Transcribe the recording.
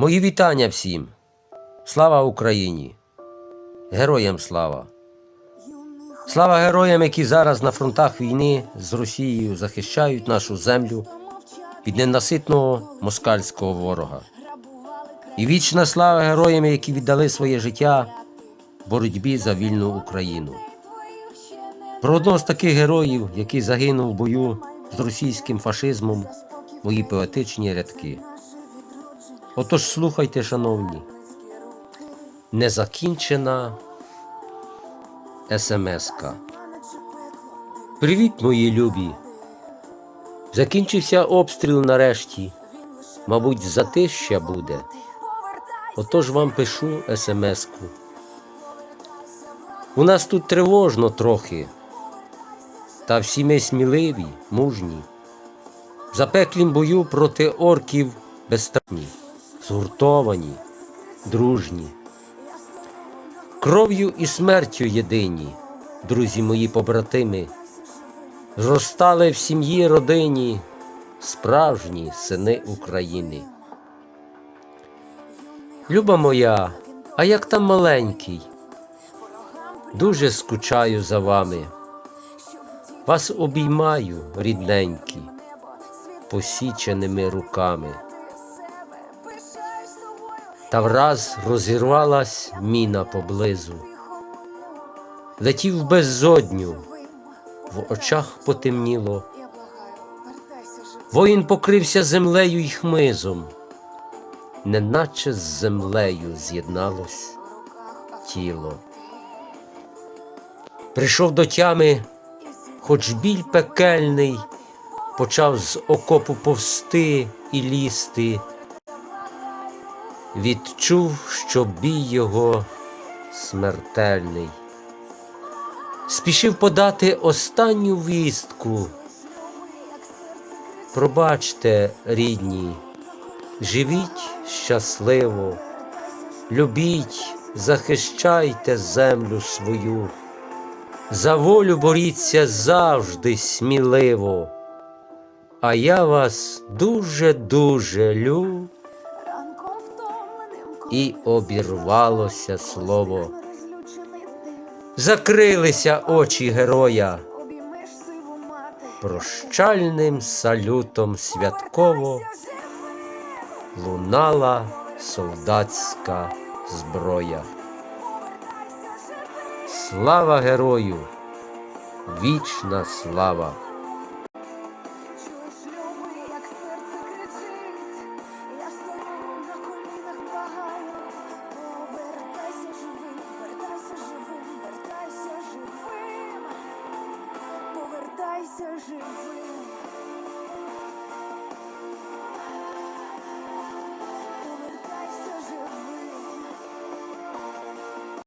Мої вітання всім. Слава Україні! Героям слава! Слава героям, які зараз на фронтах війни з Росією захищають нашу землю від ненаситного москальського ворога. І вічна слава героям, які віддали своє життя боротьбі за вільну Україну. Про одного з таких героїв, який загинув в бою з російським фашизмом, мої поетичні рядки. Отож слухайте, шановні, незакінчена смс-ка. Привіт, мої любі. Закінчився обстріл нарешті. Мабуть, затища буде. Отож вам пишу смс-ку. У нас тут тривожно трохи, та всі ми сміливі, мужні. В запеклім бою проти орків безстрашні, згуртовані, дружні. Кров'ю і смертю єдині, друзі мої побратими, зростали в сім'ї родині справжні сини України. Люба моя, а як там маленький? Дуже скучаю за вами. Вас обіймаю, рідненькі, посіченими руками. Та враз розірвалась міна поблизу. Летів в безодню, в очах потемніло. Воїн покрився землею й хмизом, неначе з землею з'єдналось тіло. Прийшов до тями, хоч біль пекельний, почав з окопу повсти і лізти. Відчув, що бій його смертельний. Спішив подати останню вістку. Пробачте, рідні, живіть щасливо, любіть, захищайте землю свою, за волю боріться завжди сміливо, а я вас дуже-дуже люблю. І обірвалося слово. Закрилися очі героя. Прощальним салютом святково лунала солдатська зброя. Слава герою! Вічна слава! 再试一